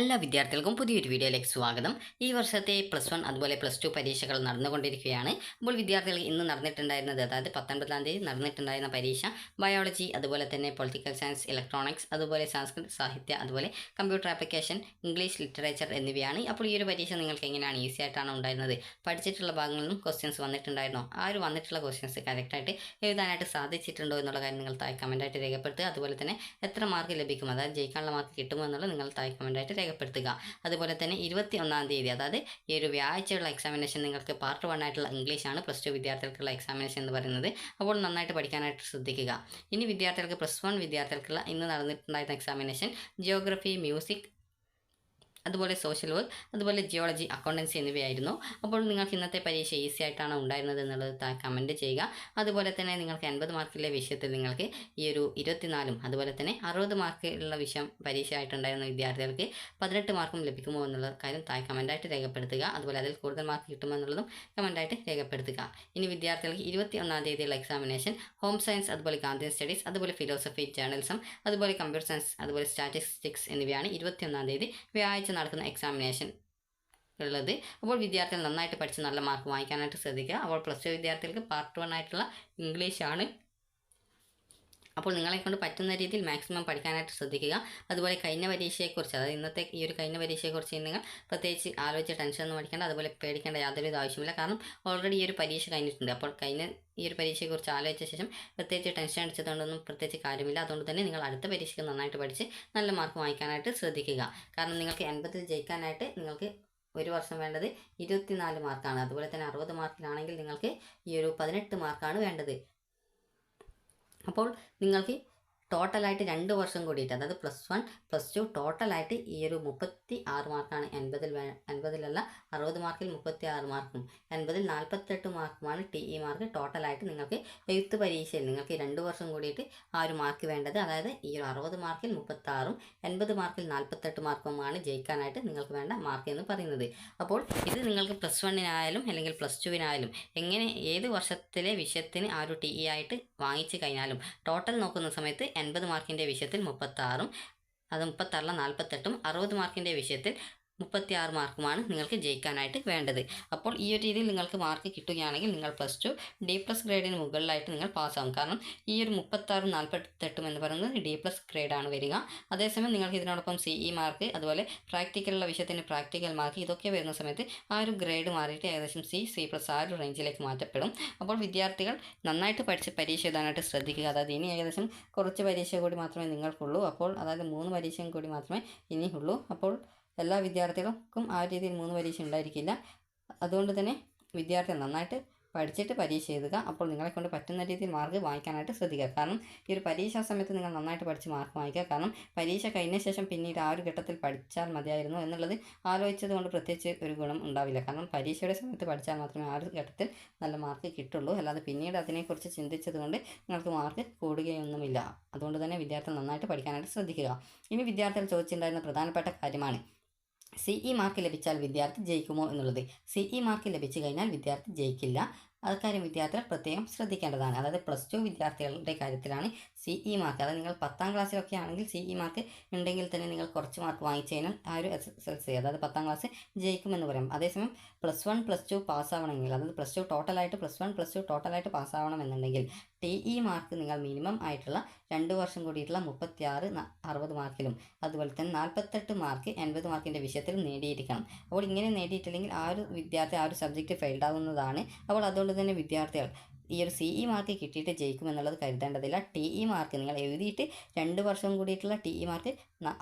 എല്ലാ വിദ്യാർത്ഥികൾക്കും പുതിയൊരു വീഡിയോയിലേക്ക് സ്വാഗതം. ഈ വർഷത്തെ പ്ലസ് വൺ അതുപോലെ പ്ലസ് ടു പരീക്ഷകൾ നടന്നുകൊണ്ടിരിക്കുകയാണ്. അപ്പോൾ വിദ്യാർത്ഥികൾ ഇന്ന് നടന്നിട്ടുണ്ടായിരുന്നത് അതായത് പത്തൊൻപതാം തീയതി നടന്നിട്ടുണ്ടായിരുന്ന പരീക്ഷ. ബയോളജി അതുപോലെ തന്നെ പൊളിറ്റിക്കൽ സയൻസ് ഇലക്ട്രോണിക്സ് അതുപോലെ സംസ്കൃത് സാഹിത്യ അതുപോലെ കമ്പ്യൂട്ടർ ആപ്ലിക്കേഷൻ ഇംഗ്ലീഷ് ലിറ്ററേച്ചർ എന്നിവയാണ്. അപ്പോൾ ഈ ഒരു പരീക്ഷ നിങ്ങൾക്ക് എങ്ങനെയാണ് ഈസി ആയിട്ടാണ് ഉണ്ടായിരുന്നത്? പഠിച്ചിട്ടുള്ള ഭാഗങ്ങളിൽ ക്വസ്റ്റ്യൻസ് വന്നിട്ടുണ്ടായിരുന്നോ? ആ ഒരു വന്നിട്ടുള്ള ക്വസ്റ്റ്യൻസ് കറക്റ്റായിട്ട് എഴുതാനായിട്ട് സാധിച്ചിട്ടുണ്ടോ എന്നുള്ള കാര്യം നിങ്ങൾ താഴെ കമന്റായിട്ട് രേഖപ്പെടുത്തുക. അതുപോലെ തന്നെ എത്ര മാർക്ക് ലഭിക്കും? അതായത് ജയിക്കാനുള്ള മാർക്ക് കിട്ടുമോ എന്നുള്ളത് നിങ്ങൾ താഴെ കമന്റായിട്ട് രേഖപ്പെടുത്തുക. അതുപോലെ തന്നെ ഇരുപത്തി ഒന്നാം തീയതി അതായത് ഈ ഒരു വ്യാഴ്ചയുള്ള എക്സാമിനേഷൻ നിങ്ങൾക്ക് പാർട്ട് വൺ ആയിട്ടുള്ള ഇംഗ്ലീഷാണ് പ്ലസ് ടു വിദ്യാർത്ഥികൾക്കുള്ള എക്സാമിനേഷൻ എന്ന് പറയുന്നത്. അപ്പോൾ നന്നായിട്ട് പഠിക്കാനായിട്ട് ശ്രദ്ധിക്കുക. ഇനി വിദ്യാർത്ഥികൾക്ക് പ്ലസ് വൺ വിദ്യാർത്ഥികൾക്കുള്ള ഇന്ന് നടന്നിട്ടുണ്ടായിരുന്ന എക്സാമിനേഷൻ ജിയോഗ്രഫി മ്യൂസിക് അതുപോലെ സോഷ്യൽ വർക്ക് അതുപോലെ ജിയോളജി അക്കൗണ്ടൻസി എന്നിവയായിരുന്നു. അപ്പോൾ നിങ്ങൾക്ക് ഇന്നത്തെ പരീക്ഷ ഈസി ആയിട്ടാണ് ഉണ്ടായിരുന്നത് എന്നുള്ളത് താ കമന്റ് ചെയ്യുക. അതുപോലെ തന്നെ നിങ്ങൾക്ക് എൺപത് മാർക്കിലെ വിഷയത്തിൽ നിങ്ങൾക്ക് ഈ ഒരു ഇരുപത്തിനാലും അതുപോലെ തന്നെ അറുപത് മാർക്കിലുള്ള വിഷയം പരീക്ഷ ആയിട്ടുണ്ടായിരുന്ന വിദ്യാർത്ഥികൾക്ക് പതിനെട്ട് മാർക്കും ലഭിക്കുമോ എന്നുള്ള കാര്യം താഴെ കമന്റായിട്ട് രേഖപ്പെടുത്തുക. അതുപോലെ അതിൽ കൂടുതൽ മാർക്ക് കിട്ടുമോ എന്നുള്ളതും കമന്റായിട്ട് രേഖപ്പെടുത്തുക. ഇനി വിദ്യാർത്ഥികൾക്ക് ഇരുപത്തി ഒന്നാം തീയതിയുള്ള എക്സാമിനേഷൻ ഹോം സയൻസ് അതുപോലെ ഗാന്ധി സ്റ്റഡീസ് അതുപോലെ ഫിലോസഫി ജേർണലിസം അതുപോലെ കമ്പ്യൂട്ടർ സയൻസ് അതുപോലെ സ്റ്റാറ്റിസ്റ്റിക്സ് എന്നിവയാണ് ഇരുപത്തി ഒന്നാം തീയതി വ്യാഴാഴ്ച നടക്കുന്ന എക്സാമിനേഷൻ ഉള്ളത്. അപ്പോൾ വിദ്യാർത്ഥികൾ നന്നായിട്ട് പഠിച്ച് നല്ല മാർക്ക് വാങ്ങിക്കാനായിട്ട് ശ്രദ്ധിക്കുക. അപ്പോൾ പ്ലസ് ടു വിദ്യാർത്ഥികൾക്ക് പാർട്ട് വൺ ആയിട്ടുള്ള ഇംഗ്ലീഷാണ് അപ്പോൾ നിങ്ങളെ കൊണ്ട് പറ്റുന്ന രീതിയിൽ മാക്സിമം പഠിക്കാനായിട്ട് ശ്രദ്ധിക്കുക. അതുപോലെ കഴിഞ്ഞ പരീക്ഷയെക്കുറിച്ച് അതായത് ഇന്നത്തെ ഈ ഒരു കഴിഞ്ഞ പരീക്ഷയെക്കുറിച്ച് നിങ്ങൾ പ്രത്യേകിച്ച് ആലോചിച്ച് ടെൻഷൻ ഒന്നും പഠിക്കേണ്ട അതുപോലെ പേടിക്കേണ്ട യാതൊരു ആവശ്യമില്ല കാരണം ഓൾറെഡി ഈ ഒരു പരീക്ഷ കഴിഞ്ഞിട്ടുണ്ട്. അപ്പോൾ കഴിഞ്ഞ ഈ ഒരു പരീക്ഷയെക്കുറിച്ച് ആലോചിച്ച ശേഷം പ്രത്യേകിച്ച് ടെൻഷൻ അടിച്ചതുകൊണ്ടൊന്നും പ്രത്യേകിച്ച് കാര്യമില്ല. അതുകൊണ്ട് തന്നെ നിങ്ങൾ അടുത്ത പരീക്ഷയ്ക്ക് നന്നായിട്ട് പഠിച്ച് നല്ല മാർക്ക് വാങ്ങിക്കാനായിട്ട് ശ്രദ്ധിക്കുക. കാരണം നിങ്ങൾക്ക് എൺപതിൽ ജയിക്കാനായിട്ട് നിങ്ങൾക്ക് ഒരു വർഷം വേണ്ടത് ഇരുപത്തിനാല് മാർക്കാണ് അതുപോലെ തന്നെ അറുപത് മാർക്കിലാണെങ്കിൽ നിങ്ങൾക്ക് ഈ ഒരു പതിനെട്ട് മാർക്കാണ് വേണ്ടത്. അപ്പോൾ നിങ്ങൾക്ക് ടോട്ടലായിട്ട് രണ്ട് വർഷം കൂടിയിട്ട് അതായത് പ്ലസ് വൺ പ്ലസ് ടു ടോട്ടലായിട്ട് ഈ ഒരു മുപ്പത്തി ആറ് മാർക്കാണ് എൺപതിൽ എൺപതിലല്ല അറുപത് മാർക്കിൽ മുപ്പത്തി ആറ് മാർക്കും എൺപതിൽ നാൽപ്പത്തെട്ട് മാർക്കുമാണ് ടി ഇ മാർക്ക് ടോട്ടലായിട്ട് നിങ്ങൾക്ക് എഴുത്ത് പരീക്ഷയിൽ നിങ്ങൾക്ക് രണ്ട് വർഷം കൂടിയിട്ട് ആ ഒരു മാർക്ക് വേണ്ടത്. അതായത് ഈ ഒരു അറുപത് മാർക്കിൽ മുപ്പത്താറും എൺപത് മാർക്കിൽ നാൽപ്പത്തെട്ട് മാർക്കുമാണ് ജയിക്കാനായിട്ട് നിങ്ങൾക്ക് വേണ്ട മാർക്ക് എന്ന് പറയുന്നത്. അപ്പോൾ ഇത് നിങ്ങൾക്ക് പ്ലസ് വണ്ണിനായാലും അല്ലെങ്കിൽ പ്ലസ് ടുവിനായാലും എങ്ങനെ ഏത് വർഷത്തിലെ വിഷയത്തിന് ആ ഒരു ടി ഇ ആയിട്ട് വാങ്ങിച്ചു കഴിഞ്ഞാലും ടോട്ടൽ നോക്കുന്ന സമയത്ത് എൺപത് മാർക്കിന്റെ വിഷയത്തിൽ മുപ്പത്താറും അത് മുപ്പത്താറിലെ നാൽപ്പത്തെട്ടും അറുപത് മാർക്കിന്റെ വിഷയത്തിൽ മുപ്പത്തി ആറ് മാർക്കുമാണ് നിങ്ങൾക്ക് ജയിക്കാനായിട്ട് വേണ്ടത്. അപ്പോൾ ഈ ഒരു രീതിയിൽ നിങ്ങൾക്ക് മാർക്ക് കിട്ടുകയാണെങ്കിൽ നിങ്ങൾ പ്ലസ് ടു ഡി പ്ലസ് ഗ്രേഡിന് മുകളിലായിട്ട് നിങ്ങൾ പാസ്സാവും കാരണം ഈ ഒരു മുപ്പത്താറ് നാൽപ്പത്തെട്ടും എന്ന് പറയുന്നത് ഡി പ്ലസ് ഗ്രേഡാണ് വരിക. അതേസമയം നിങ്ങൾക്ക് ഇതിനോടൊപ്പം സി ഇ മാർക്ക് അതുപോലെ പ്രാക്ടിക്കലുള്ള വിഷയത്തിന് പ്രാക്ടിക്കൽ മാർക്ക് ഇതൊക്കെ വരുന്ന സമയത്ത് ആ ഒരു ഗ്രേഡ് മാറിയിട്ട് ഏകദേശം സി സി പ്ലസ് ആ ഒരു റേഞ്ചിലേക്ക് മാറ്റപ്പെടും. അപ്പോൾ വിദ്യാർത്ഥികൾ നന്നായിട്ട് പഠിച്ച് പരീക്ഷ എഴുതാനായിട്ട് ശ്രദ്ധിക്കുക. അതായത് ഇനി ഏകദേശം കുറച്ച് പരീക്ഷ കൂടി മാത്രമേ നിങ്ങൾക്കുള്ളൂ. അപ്പോൾ അതായത് മൂന്ന് പരീക്ഷയും കൂടി മാത്രമേ ഇനിയുള്ളൂ. അപ്പോൾ എല്ലാ വിദ്യാർത്ഥികൾക്കും ആ രീതിയിൽ മൂന്ന് പരീക്ഷ ഉണ്ടായിരിക്കില്ല. അതുകൊണ്ട് തന്നെ വിദ്യാർത്ഥി നന്നായിട്ട് പഠിച്ചിട്ട് പരീക്ഷ എഴുതുക. അപ്പോൾ നിങ്ങളെ കൊണ്ട് പറ്റുന്ന രീതിയിൽ മാർക്ക് വാങ്ങിക്കാനായിട്ട് ശ്രദ്ധിക്കുക. കാരണം ഈ ഒരു പരീക്ഷാ സമയത്ത് നിങ്ങൾ നന്നായിട്ട് പഠിച്ച് മാർക്ക് വാങ്ങിക്കുക. കാരണം പരീക്ഷ കഴിഞ്ഞ ശേഷം പിന്നീട് ആ ഒരു ഘട്ടത്തിൽ പഠിച്ചാൽ മതിയായിരുന്നു എന്നുള്ളത് ആലോചിച്ചത് കൊണ്ട് പ്രത്യേകിച്ച് ഒരു ഗുണം ഉണ്ടാവില്ല. കാരണം പരീക്ഷയുടെ സമയത്ത് പഠിച്ചാൽ മാത്രമേ ആ ഒരു ഘട്ടത്തിൽ നല്ല മാർക്ക് കിട്ടുള്ളൂ. അല്ലാതെ പിന്നീട് അതിനെക്കുറിച്ച് ചിന്തിച്ചത് കൊണ്ട് നിങ്ങൾക്ക് മാർക്ക് കൂടുകയൊന്നുമില്ല. അതുകൊണ്ട് തന്നെ വിദ്യാർത്ഥികൾ നന്നായിട്ട് പഠിക്കാനായിട്ട് ശ്രദ്ധിക്കുക. ഇനി വിദ്യാർത്ഥികൾ ചോദിച്ചിട്ടുണ്ടായിരുന്ന പ്രധാനപ്പെട്ട കാര്യമാണ് സി ഇ മാർക്ക് ലഭിച്ചാൽ വിദ്യാർത്ഥി ജയിക്കുമോ എന്നുള്ളത്. സി ഇ മാർക്ക് ലഭിച്ചു കഴിഞ്ഞാൽ വിദ്യാർത്ഥി ജയിക്കില്ല. അക്കാര്യം വിദ്യാർത്ഥികൾ പ്രത്യേകം ശ്രദ്ധിക്കേണ്ടതാണ്. അതായത് പ്ലസ് ടു വിദ്യാർത്ഥികളുടെ കാര്യത്തിലാണ് സി ഇ മാർക്ക് അതായത് നിങ്ങൾ പത്താം ക്ലാസ്സിലൊക്കെ ആണെങ്കിൽ സി ഇ മാർക്ക് ഉണ്ടെങ്കിൽ തന്നെ നിങ്ങൾ കുറച്ച് മാർക്ക് വാങ്ങിച്ചു കഴിഞ്ഞാൽ ആ ഒരു എസ് എസ് എൽ സി അതായത് പത്താം ക്ലാസ് ജയിക്കുമെന്ന് പറയാം. അതേസമയം പ്ലസ് വൺ പ്ലസ് ടു പാസ്സാവണമെങ്കിൽ അതായത് പ്ലസ് ടു ടോട്ടലായിട്ട് പ്ലസ് വൺ പ്ലസ് ടു ടോട്ടലായിട്ട് പാസ്സാവണമെന്നുണ്ടെങ്കിൽ ടി ഇ മാർക്ക് നിങ്ങൾ മിനിമം ആയിട്ടുള്ള രണ്ട് വർഷം കൂടിയിട്ടുള്ള മുപ്പത്തിയാറ് അറുപത് മാർക്കിലും അതുപോലെ തന്നെ നാൽപ്പത്തെട്ട് മാർക്ക് എൺപത് മാർക്കിന്റെ വിഷയത്തിൽ നേടിയിരിക്കണം. അപ്പോൾ ഇങ്ങനെ നേടിയിട്ടില്ലെങ്കിൽ ആ ഒരു വിദ്യാർത്ഥി ആ ഒരു സബ്ജക്റ്റ് ഫെയിൽഡ് ആവുന്നതാണ്. അപ്പോൾ അതുകൊണ്ട് തന്നെ വിദ്യാർത്ഥികൾ ഈ ഒരു സി ഇ മാർക്ക് കിട്ടിയിട്ട് ജയിക്കുമെന്നുള്ളത് കരുതേണ്ടതില്ല. ടി ഇ മാർക്ക് നിങ്ങൾ എഴുതിയിട്ട് രണ്ട് വർഷം കൂടിയിട്ടുള്ള ടി ഇ മാർക്ക്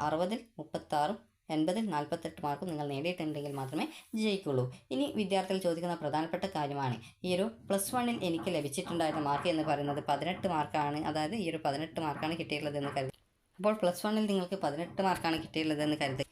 അറുപതിൽ മുപ്പത്താറും എൺപതിൽ നാൽപ്പത്തെട്ട് മാർക്കും നിങ്ങൾ നേടിയിട്ടുണ്ടെങ്കിൽ മാത്രമേ ജയിക്കുള്ളൂ. ഇനി വിദ്യാർത്ഥികൾ ചോദിക്കുന്ന പ്രധാനപ്പെട്ട കാര്യമാണ്. ഈ ഒരു പ്ലസ് വണ്ണിൽ എനിക്ക് ലഭിച്ചിട്ടുണ്ടായിരുന്ന മാർക്ക് എന്ന് പറയുന്നത് പതിനെട്ട് മാർക്കാണ് അതായത് ഈ ഒരു പതിനെട്ട് മാർക്കാണ് കിട്ടിയിട്ടുള്ളത് എന്ന് കരുതി അപ്പോൾ പ്ലസ് വണ്ണിൽ നിങ്ങൾക്ക് പതിനെട്ട് മാർക്കാണ് കിട്ടിയിട്ടുള്ളത് എന്ന് കരുതി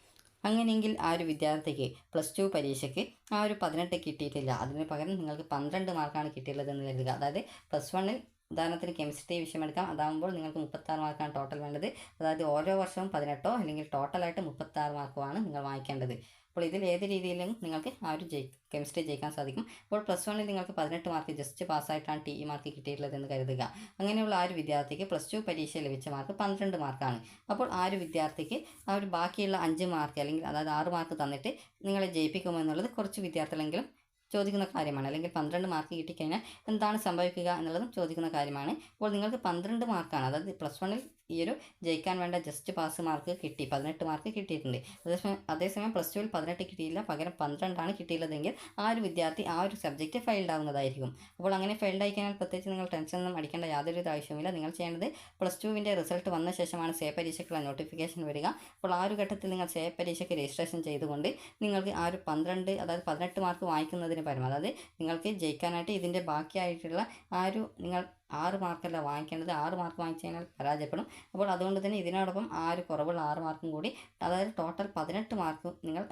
അങ്ങനെയെങ്കിൽ ആ ഒരു വിദ്യാർത്ഥിക്ക് പ്ലസ് ടു പരീക്ഷയ്ക്ക് ആ ഒരു പതിനെട്ട് കിട്ടിയിട്ടില്ല. അതിന് പകരം നിങ്ങൾക്ക് പന്ത്രണ്ട് മാർക്കാണ് കിട്ടിയിട്ടുള്ളതെന്ന് കരുതുക. അതായത് പ്ലസ് വണ്ണിൽ ഉദാഹരണത്തിന് കെമിസ്ട്രി വിഷയം എടുക്കാം. അതാകുമ്പോൾ നിങ്ങൾക്ക് മുപ്പത്താറ് മാർക്കാണ് ടോട്ടൽ വേണ്ടത്. അതായത് ഓരോ വർഷവും പതിനെട്ടോ അല്ലെങ്കിൽ ടോട്ടലായിട്ട് മുപ്പത്താറ് മാർക്കുമാണ് നിങ്ങൾ വാങ്ങിക്കേണ്ടത്. അപ്പോൾ ഇതിൽ ഏത് രീതിയിലും നിങ്ങൾക്ക് ആ ഒരു ജയി കെമിസ്ട്രി ജയിക്കാൻ സാധിക്കും. അപ്പോൾ പ്ലസ് വണ്ണിൽ നിങ്ങൾക്ക് പതിനെട്ട് മാർക്ക് ജസ്റ്റ് പാസ്സായിട്ടാണ് ടി ഇ മാർക്ക് കിട്ടിയിട്ടുള്ളതെന്ന് കരുതുക. അങ്ങനെയുള്ള ആ ഒരു വിദ്യാർത്ഥിക്ക് പ്ലസ് ടു പരീക്ഷ ലഭിച്ച മാർക്ക് പന്ത്രണ്ട് മാർക്കാണ് അപ്പോൾ ആ ഒരു വിദ്യാർത്ഥിക്ക് ആ ഒരു ബാക്കിയുള്ള അഞ്ച് മാർക്ക് അല്ലെങ്കിൽ അതായത് ആറ് മാർക്ക് തന്നിട്ട് നിങ്ങളെ ജയിപ്പിക്കുമോ എന്നുള്ളത് കുറച്ച് വിദ്യാർത്ഥികളെങ്കിലും ചോദിക്കുന്ന കാര്യമാണ്. അല്ലെങ്കിൽ പന്ത്രണ്ട് മാർക്ക് കിട്ടിക്കഴിഞ്ഞാൽ എന്താണ് സംഭവിക്കുക എന്നുള്ളതും ചോദിക്കുന്ന കാര്യമാണ്. അപ്പോൾ നിങ്ങൾക്ക് പന്ത്രണ്ട് മാർക്കാണ് അതായത് പ്ലസ് വണ്ണിൽ ഈ ഒരു ജയിക്കാൻ വേണ്ട ജസ്റ്റ് പാസ് മാർക്ക് കിട്ടി പതിനെട്ട് മാർക്ക് കിട്ടിയിട്ടുണ്ട്. അതേസമയം അതേസമയം പ്ലസ് ടുവിൽ പതിനെട്ട് കിട്ടിയില്ല പകരം പന്ത്രണ്ടാണ് കിട്ടിയുള്ളതെങ്കിൽ ആ ഒരു വിദ്യാർത്ഥി ആ ഒരു സബ്ജക്റ്റ് ഫെയിൽഡ് ആവുന്നതായിരിക്കും. അപ്പോൾ അങ്ങനെ ഫെയിൽഡ് ആയി കഴിഞ്ഞാൽ പ്രത്യേകിച്ച് നിങ്ങൾ ടെൻഷൻ ഒന്നും അടിക്കേണ്ട യാതൊരു ഇത് ആവശ്യവുമില്ല. നിങ്ങൾ ചെയ്യേണ്ടത് പ്ലസ് ടുവിന്റെ റിസൾട്ട് വന്ന ശേഷമാണ് സേ പരീക്ഷയ്ക്കുള്ള നോട്ടിഫിക്കേഷൻ വരിക. അപ്പോൾ ആ ഒരു ഘട്ടത്തിൽ നിങ്ങൾ സേ പരീക്ഷയ്ക്ക് രജിസ്ട്രേഷൻ ചെയ്തുകൊണ്ട് നിങ്ങൾക്ക് ആ ഒരു പന്ത്രണ്ട് അതായത് പതിനെട്ട് മാർക്ക് വാങ്ങിക്കുന്നതിന് പകരം അതായത് നിങ്ങൾക്ക് ജയിക്കാനായിട്ട് ഇതിന്റെ ബാക്കിയായിട്ടുള്ള ആ ഒരു നിങ്ങൾ ആറ് മാർക്കല്ല വാങ്ങിക്കേണ്ടത്. ആറ് മാർക്ക് വാങ്ങിച്ചു കഴിഞ്ഞാൽ പരാജയപ്പെടും. അപ്പോൾ അതുകൊണ്ട് തന്നെ ഇതിനോടൊപ്പം ആ ഒരു കുറവുള്ള ആറ് മാർക്കും കൂടി അതായത് ടോട്ടൽ പതിനെട്ട് മാർക്ക് നിങ്ങൾ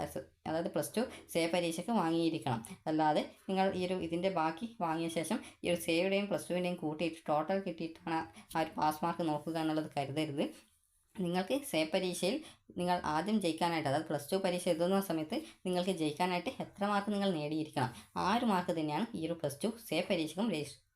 അതായത് പ്ലസ് ടു സേ പരീക്ഷയ്ക്ക് വാങ്ങിയിരിക്കണം. അല്ലാതെ നിങ്ങൾ ഈ ഒരു ഇതിന്റെ ബാക്കി വാങ്ങിയ ശേഷം ഈ ഒരു സേയുടെയും പ്ലസ് ടുവിന്റെയും കൂട്ടിയിട്ട് ടോട്ടൽ കിട്ടിയിട്ടാണ് ആ ഒരു പാസ് മാർക്ക് നോക്കുക എന്നുള്ളത് കരുതരുത്. നിങ്ങൾക്ക് സേ പരീക്ഷയിൽ നിങ്ങൾ ആദ്യം ജയിക്കാനായിട്ട് അതായത് പ്ലസ് ടു പരീക്ഷ എഴുതുന്ന സമയത്ത് നിങ്ങൾക്ക് ജയിക്കാനായിട്ട് എത്ര മാർക്ക് നിങ്ങൾ നേടിയിരിക്കണം? ആ ഒരു മാർക്ക് തന്നെയാണ് ഈ ഒരു പ്ലസ് ടു സേ പരീക്ഷയ്ക്കും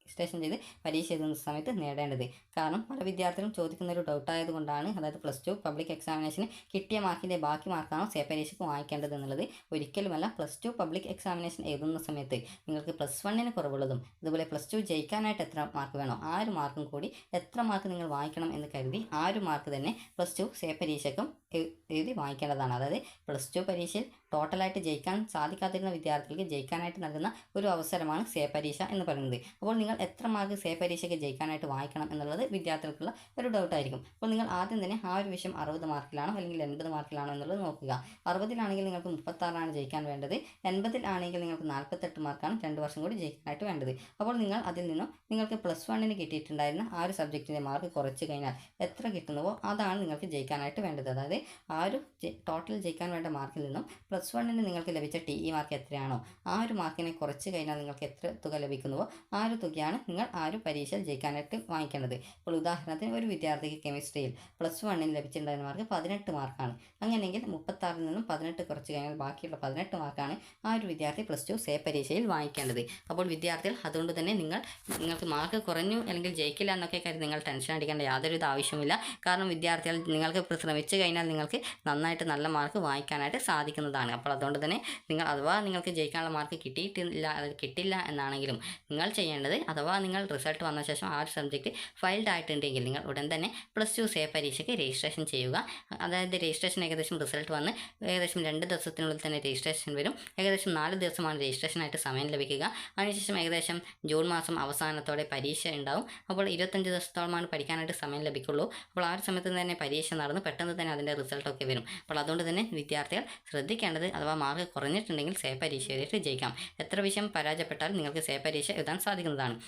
രജിസ്ട്രേഷൻ ചെയ്ത് പരീക്ഷ എഴുതുന്ന സമയത്ത് നേടേണ്ടത്. കാരണം പല വിദ്യാർത്ഥികളും ചോദിക്കുന്ന ഒരു ഡൗട്ട് ആയതുകൊണ്ടാണ് അതായത് പ്ലസ് ടു പബ്ലിക് എക്സാമിനേഷന് കിട്ടിയ മാർക്കിന്റെ ബാക്കി മാർക്കാണോ സേ പരീക്ഷയ്ക്ക് വാങ്ങിക്കേണ്ടത് എന്നുള്ളത്. ഒരിക്കലുമല്ല പ്ലസ് ടു പബ്ലിക് എക്സാമിനേഷൻ എഴുതുന്ന സമയത്ത് നിങ്ങൾക്ക് പ്ലസ് വണ്ണിന് കുറവുള്ളതും അതുപോലെ പ്ലസ് ടു ജയിക്കാനായിട്ട് എത്ര മാർക്ക് വേണോ ആ ഒരു മാർക്കും കൂടി എത്ര മാർക്ക് നിങ്ങൾ വാങ്ങിക്കണം എന്ന് കരുതി ആ ഒരു മാർക്ക് തന്നെ പ്ലസ് ടു സേ പരീക്ഷയ്ക്കും എഴുതി വാങ്ങിക്കേണ്ടതാണ് അതായത് പ്ലസ് ടു പരീക്ഷയിൽ ടോട്ടലായിട്ട് ജയിക്കാൻ സാധിക്കാതിരുന്ന വിദ്യാർത്ഥികൾക്ക് ജയിക്കാനായിട്ട് നൽകുന്ന ഒരു അവസരമാണ് സേ പരീക്ഷ എന്ന് പറയുന്നത്. അപ്പോൾ നിങ്ങൾ എത്ര മാർക്ക് സേ പരീക്ഷയ്ക്ക് ജയിക്കാനായിട്ട് വാങ്ങിക്കണം എന്നുള്ളത് വിദ്യാർത്ഥികൾക്കുള്ള ഒരു ഡൗട്ടായിരിക്കും അപ്പോൾ നിങ്ങൾ ആദ്യം തന്നെ ആ ഒരു വിഷയം അറുപത് മാർക്കിലാണോ അല്ലെങ്കിൽ എൺപത് മാർക്കിലാണോ എന്നുള്ളത് നോക്കുക. അറുപതിലാണെങ്കിൽ നിങ്ങൾക്ക് മുപ്പത്താറാണ് ജയിക്കാൻ വേണ്ടത്. എൺപതിൽ ആണെങ്കിൽ നിങ്ങൾക്ക് നാൽപ്പത്തെട്ട് മാർക്കാണ് രണ്ട് വർഷം കൂടി ജയിക്കാനായിട്ട് വേണ്ടത്. അപ്പോൾ നിങ്ങൾ അതിൽ നിന്നും നിങ്ങൾക്ക് പ്ലസ് വണ്ണിന് കിട്ടിയിട്ടുണ്ടായിരുന്ന ആ ഒരു സബ്ജക്റ്റിന്റെ മാർക്ക് കുറച്ച് കഴിഞ്ഞാൽ എത്ര കിട്ടുന്നുവോ അതാണ് നിങ്ങൾക്ക് ജയിക്കാനായിട്ട് വേണ്ടത്. അതായത് ആ ഒരു ടോട്ടൽ ജയിക്കാൻ വേണ്ട മാർക്കിൽ നിന്നും പ്ലസ് വണ്ണിന് നിങ്ങൾക്ക് ലഭിച്ച ടി ഇ മാർക്ക് എത്രയാണോ? ആ ഒരു മാർക്കിനെ കുറച്ച് കഴിഞ്ഞാൽ നിങ്ങൾക്ക് എത്ര തുക ലഭിക്കുന്നുവോ? ആ ഒരു തുകയാണ് നിങ്ങൾ ആ ഒരു പരീക്ഷയിൽ ജയിക്കാനായിട്ട് വാങ്ങിക്കേണ്ടത്. ഇപ്പോൾ ഉദാഹരണത്തിന് ഒരു വിദ്യാർത്ഥിക്ക് കെമിസ്ട്രിയിൽ പ്ലസ് വണ്ണിന് ലഭിച്ചിട്ടുണ്ടായിരുന്ന മാർക്ക് പതിനെട്ട് മാർക്കാണ് അങ്ങനെയെങ്കിൽ മുപ്പത്താറിൽ നിന്നും പതിനെട്ട് കുറച്ച് കഴിഞ്ഞാൽ ബാക്കിയുള്ള പതിനെട്ട് മാർക്കാണ് ആ ഒരു വിദ്യാർത്ഥി പ്ലസ് ടു സേ പരീക്ഷയിൽ വാങ്ങിക്കേണ്ടത്. അപ്പോൾ വിദ്യാർത്ഥികൾ അതുകൊണ്ട് തന്നെ നിങ്ങൾ നിങ്ങൾക്ക് മാർക്ക് കുറഞ്ഞു അല്ലെങ്കിൽ ജയിക്കില്ല എന്നൊക്കെ കാര്യം നിങ്ങൾ ടെൻഷൻ അടിക്കേണ്ട യാതൊരു ആവശ്യമില്ല കാരണം വിദ്യാർത്ഥികൾ നിങ്ങൾക്ക് ശ്രമിച്ചു കഴിഞ്ഞാൽ നിങ്ങൾക്ക് നന്നായിട്ട് നല്ല മാർക്ക് വാങ്ങിക്കാനായിട്ട് സാധിക്കുന്നതാണ്. അപ്പോൾ അതുകൊണ്ട് തന്നെ നിങ്ങൾ അഥവാ നിങ്ങൾക്ക് ജയിക്കാനുള്ള മാർക്ക് കിട്ടിയിട്ടില്ല അത് കിട്ടില്ല എന്നാണെങ്കിലും നിങ്ങൾ ചെയ്യേണ്ടത് അഥവാ നിങ്ങൾ റിസൾട്ട് വന്ന ശേഷം ആ ഒരു സബ്ജക്റ്റ് ഫൈൽഡ് ആയിട്ടുണ്ടെങ്കിൽ നിങ്ങൾ ഉടൻ തന്നെ പ്ലസ് ടു സേ പരീക്ഷയ്ക്ക് രജിസ്ട്രേഷൻ ചെയ്യുക. അതായത് രജിസ്ട്രേഷൻ ഏകദേശം റിസൾട്ട് വന്ന് ഏകദേശം രണ്ട് ദിവസത്തിനുള്ളിൽ തന്നെ രജിസ്ട്രേഷൻ വരും. ഏകദേശം നാല് ദിവസമാണ് രജിസ്ട്രേഷനായിട്ട് സമയം ലഭിക്കുക. അതിനുശേഷം ഏകദേശം ജൂൺ മാസം അവസാനത്തോടെ പരീക്ഷ ഉണ്ടാവും. അപ്പോൾ ഇരുപത്തഞ്ച് ദിവസത്തോളമാണ് പഠിക്കാനായിട്ട് സമയം ലഭിക്കുള്ളൂ. അപ്പോൾ ആ ഒരു സമയത്ത് തന്നെ പരീക്ഷ നടന്ന് പെട്ടെന്ന് തന്നെ അതിന്റെ റിസൾട്ടൊക്കെ വരും. അപ്പോൾ അതുകൊണ്ട് തന്നെ വിദ്യാർത്ഥികൾ ശ്രദ്ധിക്കേണ്ടത് അഥവാ മാർക്ക് കുറഞ്ഞിട്ടുണ്ടെങ്കിൽ സേ പരീക്ഷ ജയിക്കാം. എത്ര വിഷയം പരാജയപ്പെട്ടാലും നിങ്ങൾക്ക് സേ പരീക്ഷ എഴുതാൻ സാധിക്കുന്നതാണ്.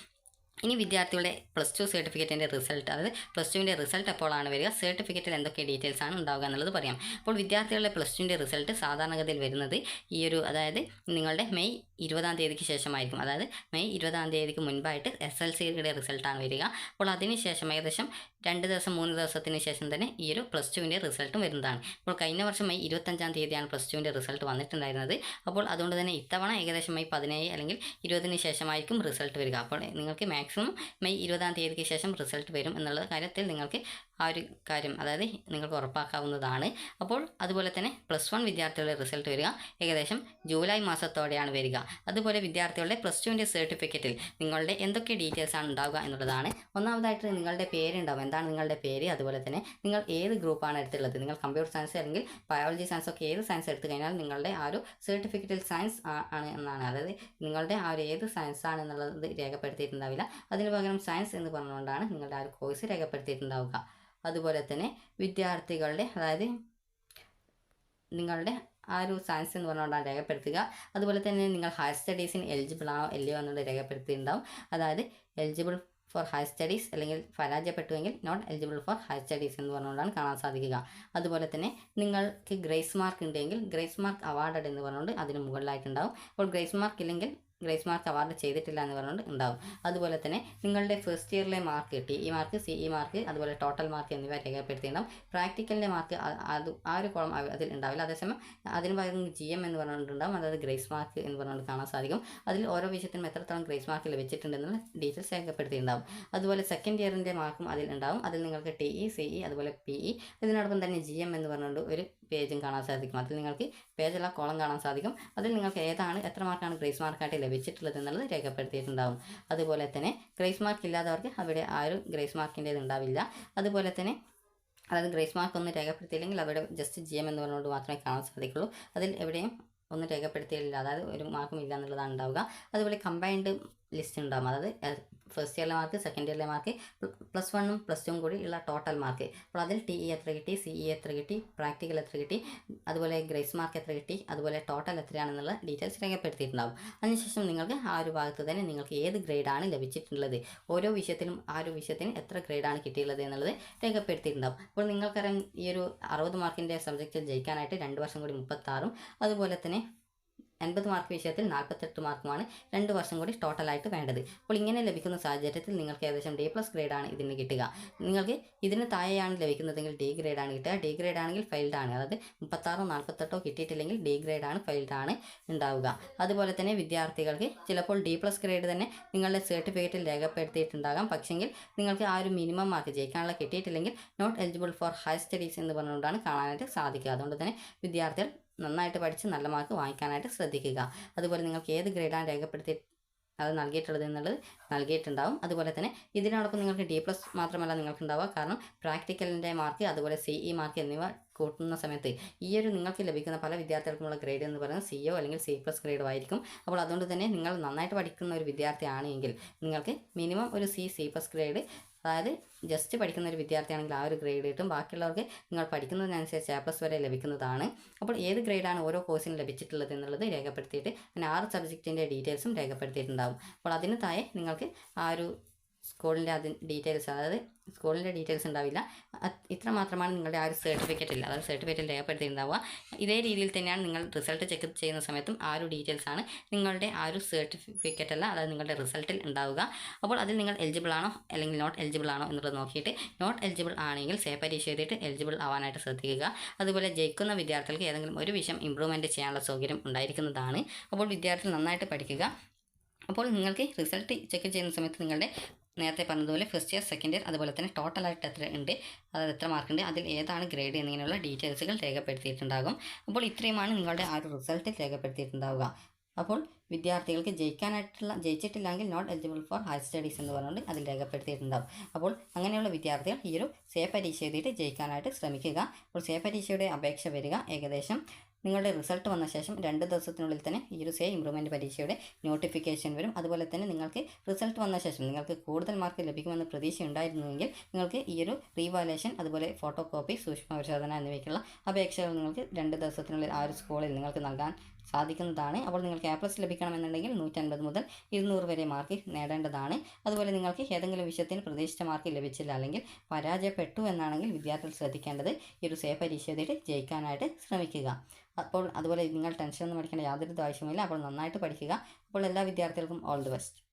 ഇനി വിദ്യാർത്ഥികളുടെ പ്ലസ് ടു സർട്ടിഫിക്കറ്റിന്റെ റിസൾട്ട് അതായത് പ്ലസ് ടുവിന്റെ റിസൾട്ട് എപ്പോഴാണ് വരിക? സർട്ടിഫിക്കറ്റിൽ എന്തൊക്കെ ഡീറ്റെയിൽസ് ആണ് ഉണ്ടാവുക എന്നുള്ളത് പറയാം. അപ്പോൾ വിദ്യാർത്ഥികളുടെ പ്ലസ് ടുവിന്റെ റിസൾട്ട് സാധാരണഗതിയിൽ വരുന്നത് ഈ ഒരു അതായത് നിങ്ങളുടെ മെയ് ഇരുപതാം തീയതിക്ക് ശേഷമായിരിക്കും. അതായത് മെയ് ഇരുപതാം തീയതിക്ക് മുൻപായിട്ട് എസ് എൽ സിയുടെ റിസൾട്ടാണ് വരിക. അപ്പോൾ അതിന് ശേഷം ഏകദേശം രണ്ട് ദിവസം മൂന്ന് ദിവസത്തിന് ശേഷം തന്നെ ഈ ഒരു പ്ലസ് ടുവിന്റെ റിസൾട്ടും വരുന്നതാണ്. അപ്പോൾ കഴിഞ്ഞ വർഷം മെയ് ഇരുപത്തഞ്ചാം തീയതിയാണ് പ്ലസ് ടുവിന്റെ റിസൾട്ട് വന്നിട്ടുണ്ടായിരുന്നത്. അപ്പോൾ അതുകൊണ്ട് തന്നെ ഇത്തവണ ഏകദേശം മെയ് പതിനേഴ് അല്ലെങ്കിൽ ഇരുപതിന് ശേഷമായിരിക്കും റിസൾട്ട് വരിക. അപ്പോൾ നിങ്ങൾക്ക് മാക്സിമം മെയ് ഇരുപതാം തീയതിക്ക് ശേഷം റിസൾട്ട് വരും എന്നുള്ള കാര്യത്തിൽ നിങ്ങൾക്ക് ആ ഒരു കാര്യം അതായത് നിങ്ങൾക്ക് ഉറപ്പാക്കാവുന്നതാണ്. അപ്പോൾ അതുപോലെ തന്നെ പ്ലസ് വൺ വിദ്യാർത്ഥികളുടെ റിസൾട്ട് വരിക ഏകദേശം ജൂലൈ മാസത്തോടെയാണ് വരിക. അതുപോലെ വിദ്യാർത്ഥികളുടെ പ്ലസ് ടുവിന്റെ സർട്ടിഫിക്കറ്റിൽ നിങ്ങളുടെ എന്തൊക്കെ ഡീറ്റെയിൽസ് ആണ് ഉണ്ടാവുക എന്നുള്ളതാണ്. ഒന്നാമതായിട്ട് നിങ്ങളുടെ പേരുണ്ടാവും. എന്താണ് നിങ്ങളുടെ പേര്? അതുപോലെ തന്നെ നിങ്ങൾ ഏത് ഗ്രൂപ്പാണ് എടുത്തുള്ളത് നിങ്ങൾ കമ്പ്യൂട്ടർ സയൻസ് അല്ലെങ്കിൽ ബയോളജി സയൻസ് ഒക്കെ ഏത് സയൻസ് എടുത്തു കഴിഞ്ഞാൽ നിങ്ങളുടെ ആ ഒരു സർട്ടിഫിക്കറ്റിൽ സയൻസ് ആണ് എന്നാണ്. അതായത് നിങ്ങളുടെ ആ ഒരു ഏത് സയൻസ് ആണ് എന്നുള്ളത് രേഖപ്പെടുത്തിയിട്ടുണ്ടാവില്ല. അതിന് പകരം സയൻസ് എന്ന് പറഞ്ഞുകൊണ്ടാണ് നിങ്ങളുടെ ആ ഒരു കോഴ്സ് രേഖപ്പെടുത്തിയിട്ടുണ്ടാവുക. അതുപോലെ തന്നെ വിദ്യാർത്ഥികളുടെ അതായത് നിങ്ങളുടെ ആ ഒരു സയൻസ് എന്ന് പറഞ്ഞുകൊണ്ടാണ് രേഖപ്പെടുത്തുക. അതുപോലെ തന്നെ നിങ്ങൾ ഹയർ സ്റ്റഡീസിന് എലിജിബിൾ ആണോ അല്ലയോ എന്നുള്ളത് രേഖപ്പെടുത്തിയിട്ടുണ്ടാവും. അതായത് എലിജിബിൾ ഫോർ ഹയർ സ്റ്റഡീസ് അല്ലെങ്കിൽ പരാജയപ്പെട്ടുവെങ്കിൽ not eligible for higher studies എന്ന് പറഞ്ഞുകൊണ്ടാണ് കാണാൻ സാധിക്കുക. അതുപോലെ തന്നെ നിങ്ങൾക്ക് ഗ്രേസ് മാർക്ക് ഉണ്ടെങ്കിൽ ഗ്രേസ് മാർക്ക് അവാർഡഡ് എന്ന് പറഞ്ഞുകൊണ്ട് അതിന് മുകളിലായിട്ടുണ്ടാവും. അപ്പോൾ ഗ്രേസ് മാർക്ക് ഇല്ലെങ്കിൽ ഗ്രേസ് മാർക്ക് അവാർഡ് ചെയ്തിട്ടില്ല എന്ന് പറഞ്ഞുകൊണ്ട് ഉണ്ടാവും. അതുപോലെ തന്നെ നിങ്ങളുടെ ഫസ്റ്റ് ഇയറിലെ മാർക്ക് കിട്ടി. ഈ മാർക്ക് സി ഇ മാർക്ക് അതുപോലെ ടോട്ടൽ മാർക്ക് എന്നിവ രേഖപ്പെടുത്തിയിട്ടുണ്ടാവും. പ്രാക്ടിക്കലിന്റെ മാർക്ക് അത് ആ ഒരു കോളം അതിൽ ഉണ്ടാവില്ല. അതേസമയം അതിന് പകരം ജി എം എന്ന് പറഞ്ഞിട്ടുണ്ടാവും. അതായത് ഗ്രേസ് മാർക്ക് എന്ന് പറഞ്ഞുകൊണ്ട് കാണാൻ സാധിക്കും. അതിൽ ഓരോ വിഷയത്തിനും എത്രത്തോളം ഗ്രേസ് മാർക്ക് ലഭിച്ചിട്ടുണ്ടെന്നുള്ള ഡീറ്റെയിൽസ് രേഖപ്പെടുത്തിയിട്ടുണ്ടാവും. അതുപോലെ സെക്കൻഡ് ഇയറിന്റെ മാർക്കും അതിൽ ഉണ്ടാവും. അതിൽ നിങ്ങൾക്ക് ടി ഇ സി ഇ അതുപോലെ പി ഇ ഇതിനോടൊപ്പം തന്നെ ജി എം എന്ന് പറഞ്ഞുകൊണ്ട് ഒരു പേജും കാണാൻ സാധിക്കും. അതിൽ നിങ്ങൾക്ക് പേജുള്ള കോളം കാണാൻ സാധിക്കും. അതിൽ നിങ്ങൾക്ക് ഏതാണ് എത്ര മാർക്കാണ് ഗ്രേസ് മാർക്കായിട്ട് ലഭിച്ചിട്ടുള്ളത് എന്നുള്ളത് രേഖപ്പെടുത്തിയിട്ടുണ്ടാവും. അതുപോലെ തന്നെ ഗ്രേസ് മാർക്ക് ഇല്ലാത്തവർക്ക് അവിടെ ആ ഒരു ഗ്രേസ് മാർക്കിന്റെ ഉണ്ടാവില്ല. അതുപോലെ തന്നെ അതായത് ഗ്രേസ് മാർക്ക് ഒന്നും രേഖപ്പെടുത്തിയില്ലെങ്കിൽ അവിടെ ജസ്റ്റ് ജി എം എന്ന് പറഞ്ഞുകൊണ്ട് മാത്രമേ കാണാൻ സാധിക്കുള്ളൂ. അതിൽ എവിടെയും ഒന്നും രേഖപ്പെടുത്തിയില്ല അതായത് ഒരു മാർക്കും ഇല്ല എന്നുള്ളതാണ് ഉണ്ടാവുക. അതുപോലെ കമ്പൈൻഡ് ലിസ്റ്റ് ഉണ്ടാകും അതായത് ഫസ്റ്റ് ഇയറിലെ മാർക്ക് സെക്കൻഡ് ഇയറിലെ മാർക്ക് പ്ലസ് വണ്ണും പ്ലസ് ടുവും കൂടി ഉള്ള ടോട്ടൽ മാർക്ക് അപ്പോൾ അതിൽ ടി ഇ എത്ര കിട്ടി സി ഇ എത്ര കിട്ടി പ്രാക്ടിക്കൽ എത്ര കിട്ടി അതുപോലെ ഗ്രേസ് മാർക്ക് എത്ര കിട്ടി അതുപോലെ ടോട്ടൽ എത്രയാണെന്നുള്ള ഡീറ്റെയിൽസ് രേഖപ്പെടുത്തിയിട്ടുണ്ടാകും അതിനുശേഷം നിങ്ങൾക്ക് ആ ഒരു ഭാഗത്ത് തന്നെ നിങ്ങൾക്ക് ഏത് ഗ്രേഡാണ് ലഭിച്ചിട്ടുള്ളത് ഓരോ വിഷയത്തിലും ആ ഒരു വിഷയത്തിന് എത്ര ഗ്രേഡാണ് കിട്ടിയുള്ളത് എന്നുള്ളത് രേഖപ്പെടുത്തിയിട്ടുണ്ടാകും അപ്പോൾ നിങ്ങൾക്കറിയാം ഈ ഒരു അറുപത് മാർക്കിന്റെ സബ്ജക്റ്റിൽ ജയിക്കാനായിട്ട് രണ്ട് വർഷം കൂടി മുപ്പത്താറും അതുപോലെ തന്നെ എൺപത് മാർക്ക് വിഷയത്തിൽ നാൽപ്പത്തെട്ട് മാർക്കുമാണ് രണ്ട് വർഷം കൂടി ടോട്ടലായിട്ട് വേണ്ടത്. അപ്പോൾ ഇങ്ങനെ ലഭിക്കുന്ന സാഹചര്യത്തിൽ നിങ്ങൾക്ക് ഏകദേശം ഡി പ്ലസ് ഗ്രേഡാണ് ഇതിന് കിട്ടുക. നിങ്ങൾക്ക് ഇതിന് താഴെയാണ് ലഭിക്കുന്നതെങ്കിൽ ഡി ഗ്രേഡാണ് കിട്ടുക. ഡി ഗ്രേഡ് ആണെങ്കിൽ ഫെയിൽഡ് ആണ്. അതായത് മുപ്പത്താറോ നാൽപ്പത്തെട്ടോ കിട്ടിയിട്ടില്ലെങ്കിൽ ഡി ഗ്രേഡാണ് ഫെയിൽഡ് ആണ് ഉണ്ടാവുക. അതുപോലെ തന്നെ വിദ്യാർത്ഥികൾക്ക് ചിലപ്പോൾ ഡി പ്ലസ് ഗ്രേഡ് തന്നെ നിങ്ങളുടെ സർട്ടിഫിക്കറ്റിൽ രേഖപ്പെടുത്തിയിട്ടുണ്ടാകാം. പക്ഷെങ്കിൽ നിങ്ങൾക്ക് ആ ഒരു മിനിമം മാർക്ക് ജയിക്കാനുള്ള കിട്ടിയിട്ടില്ലെങ്കിൽ not eligible for higher studies എന്ന് പറഞ്ഞുകൊണ്ടാണ് കാണാനായിട്ട് സാധിക്കുക. അതുകൊണ്ട് തന്നെ വിദ്യാർത്ഥികൾ നന്നായിട്ട് പഠിച്ച് നല്ല മാർക്ക് വാങ്ങിക്കാനായിട്ട് ശ്രദ്ധിക്കുക. അതുപോലെ നിങ്ങൾക്ക് ഏത് ഗ്രേഡാണ് രേഖപ്പെടുത്തി അത് നൽകിയിട്ടുള്ളത് എന്നുള്ളത് നൽകിയിട്ടുണ്ടാവും. അതുപോലെ തന്നെ ഇതിനോടൊപ്പം നിങ്ങൾക്ക് ഡി പ്ലസ് മാത്രമല്ല നിങ്ങൾക്ക് ഉണ്ടാവുക കാരണം പ്രാക്ടിക്കലിന്റെ മാർക്ക് അതുപോലെ സി ഇ മാർക്ക് എന്നിവ കൂട്ടുന്ന സമയത്ത് ഈ ഒരു നിങ്ങൾക്ക് ലഭിക്കുന്ന പല വിദ്യാർത്ഥികൾക്കുമുള്ള ഗ്രേഡ് എന്ന് പറയുന്നത് സി ഒ അല്ലെങ്കിൽ സി പ്ലസ് ഗ്രേഡോ ആയിരിക്കും അപ്പോൾ അതുകൊണ്ട് തന്നെ നിങ്ങൾ നന്നായിട്ട് പഠിക്കുന്ന ഒരു വിദ്യാർത്ഥിയാണെങ്കിൽ നിങ്ങൾക്ക് മിനിമം ഒരു സി സി പ്ലസ് ഗ്രേഡ് അതായത് ജസ്റ്റ് പഠിക്കുന്ന ഒരു വിദ്യാർത്ഥിയാണെങ്കിൽ ആ ഒരു ഗ്രേഡ് കിട്ടും ബാക്കിയുള്ളവർക്ക് നിങ്ങൾ പഠിക്കുന്നതിനനുസരിച്ച് എ പ്ലസ് വരെ ലഭിക്കുന്നതാണ്. അപ്പോൾ ഏത് ഗ്രേഡാണ് ഓരോ കോഴ്സിന് ലഭിച്ചിട്ടുള്ളത് എന്നുള്ളത് രേഖപ്പെടുത്തിയിട്ട് പിന്നെ ആറ് സബ്ജക്റ്റിന്റെ ഡീറ്റെയിൽസും രേഖപ്പെടുത്തിയിട്ടുണ്ടാകും അപ്പോൾ അതിന് താഴെ നിങ്ങൾക്ക് ആ ഒരു സ്കൂളിന്റെ അതിന് ഡീറ്റെയിൽസ് അതായത് സ്കൂളിന്റെ ഡീറ്റെയിൽസ് ഉണ്ടാവില്ല. ഇത്ര മാത്രമാണ് നിങ്ങളുടെ ആ ഒരു ഇല്ല. അതായത് സർട്ടിഫിക്കറ്റിൽ രേഖപ്പെടുത്തിയിട്ടുണ്ടാവുക. ഇതേ രീതിയിൽ തന്നെയാണ് നിങ്ങൾ റിസൾട്ട് ചെക്ക് ചെയ്യുന്ന സമയത്തും ആ ഒരു ഡീറ്റെയിൽസ് ആണ് നിങ്ങളുടെ ആ ഒരു സർട്ടിഫിക്കറ്റ് അല്ല അതായത് നിങ്ങളുടെ റിസൾട്ടിൽ ഉണ്ടാവുക. അപ്പോൾ അതിൽ നിങ്ങൾ എലിജിബിൾ ആണോ അല്ലെങ്കിൽ നോട്ട് എലിജിബിൾ ആണോ എന്നുള്ളത് നോക്കിയിട്ട് നോട്ട് എലിജിബിൾ ആണെങ്കിൽ സേ പരീക്ഷ എഴുതിയിട്ട് എലിജിബിൾ ആവാനായിട്ട് ശ്രദ്ധിക്കുക. അതുപോലെ ജയിക്കുന്ന വിദ്യാർത്ഥികൾക്ക് ഏതെങ്കിലും ഒരു വിഷയം ഇമ്പ്രൂവ്മെന്റ് ചെയ്യാനുള്ള സൗകര്യം ഉണ്ടായിരിക്കുന്നതാണ്. അപ്പോൾ വിദ്യാർത്ഥികൾ നന്നായിട്ട് പഠിക്കുക. അപ്പോൾ നിങ്ങൾക്ക് റിസൾട്ട് ചെക്ക് ചെയ്യുന്ന സമയത്ത് നിങ്ങളുടെ നേരത്തെ പറഞ്ഞതുപോലെ ഫസ്റ്റ് ഇയർ സെക്കൻഡ് ഇയർ അതുപോലെ തന്നെ ടോട്ടലായിട്ട് എത്ര ഉണ്ട് അതായത് എത്ര മാർക്ക് ഉണ്ട് അതിൽ ഏതാണ് ഗ്രേഡ് എന്നിങ്ങനെയുള്ള ഡീറ്റെയിൽസുകൾ രേഖപ്പെടുത്തിയിട്ടുണ്ടാകും. അപ്പോൾ ഇത്രയുമാണ് നിങ്ങളുടെ ആ ഒരു റിസൾട്ട് രേഖപ്പെടുത്തിയിട്ടുണ്ടാവുക. അപ്പോൾ വിദ്യാർത്ഥികൾക്ക് ജയിക്കാനായിട്ടുള്ള ജയിച്ചിട്ടില്ലെങ്കിൽ not eligible for higher studies എന്ന് പറഞ്ഞുകൊണ്ട് അതിൽ രേഖപ്പെടുത്തിയിട്ടുണ്ടാവും. അപ്പോൾ അങ്ങനെയുള്ള വിദ്യാർത്ഥികൾ ഈ ഒരു സേ പരീക്ഷ എഴുതിയിട്ട് ജയിക്കാനായിട്ട് ശ്രമിക്കുക. അപ്പോൾ സേ പരീക്ഷയുടെ അപേക്ഷ വരിക. ഏകദേശം നിങ്ങളുടെ റിസൾട്ട് വന്ന ശേഷം രണ്ട് ദിവസത്തിനുള്ളിൽ തന്നെ ഈ ഒരു സേ ഇമ്പ്രൂവ്മെന്റ് പരീക്ഷയുടെ നോട്ടിഫിക്കേഷൻ വരും. അതുപോലെ തന്നെ നിങ്ങൾക്ക് റിസൾട്ട് വന്ന ശേഷം നിങ്ങൾക്ക് കൂടുതൽ മാർക്ക് ലഭിക്കുമെന്ന് പ്രതീക്ഷ ഉണ്ടായിരുന്നുവെങ്കിൽ നിങ്ങൾക്ക് ഈ ഒരു റീവാലേഷൻ അതുപോലെ ഫോട്ടോ കോപ്പി സൂക്ഷ്മ പരിശോധന എന്നിവയ്ക്കുള്ള അപേക്ഷകൾ നിങ്ങൾക്ക് രണ്ട് ദിവസത്തിനുള്ളിൽ ആ ഒരു സ്കൂളിൽ നിങ്ങൾക്ക് നൽകാൻ സാധിക്കുന്നതാണ്. അപ്പോൾ നിങ്ങൾക്ക് എ പ്ലസ് ലഭിക്കണമെന്നുണ്ടെങ്കിൽ നൂറ്റൻപത് മുതൽ ഇരുന്നൂറ് വരെ മാർക്ക് നേടേണ്ടതാണ്. അതുപോലെ നിങ്ങൾക്ക് ഏതെങ്കിലും വിഷയത്തിന് പ്രതീക്ഷിച്ച മാർക്ക് ലഭിച്ചില്ല അല്ലെങ്കിൽ പരാജയപ്പെട്ടു എന്നാണെങ്കിൽ വിദ്യാർത്ഥികൾ ശ്രദ്ധിക്കേണ്ടത് ഈ ഒരു സേ പരീക്ഷ ജയിക്കാനായിട്ട് ശ്രമിക്കുക. അപ്പോൾ അതുപോലെ നിങ്ങൾ ടെൻഷനൊന്നും പഠിക്കേണ്ട യാതൊരു ആവശ്യമില്ല അപ്പോൾ നന്നായിട്ട് പഠിക്കുക. അപ്പോൾ എല്ലാ വിദ്യാർത്ഥികൾക്കും ഓൾ ദി ബെസ്റ്റ്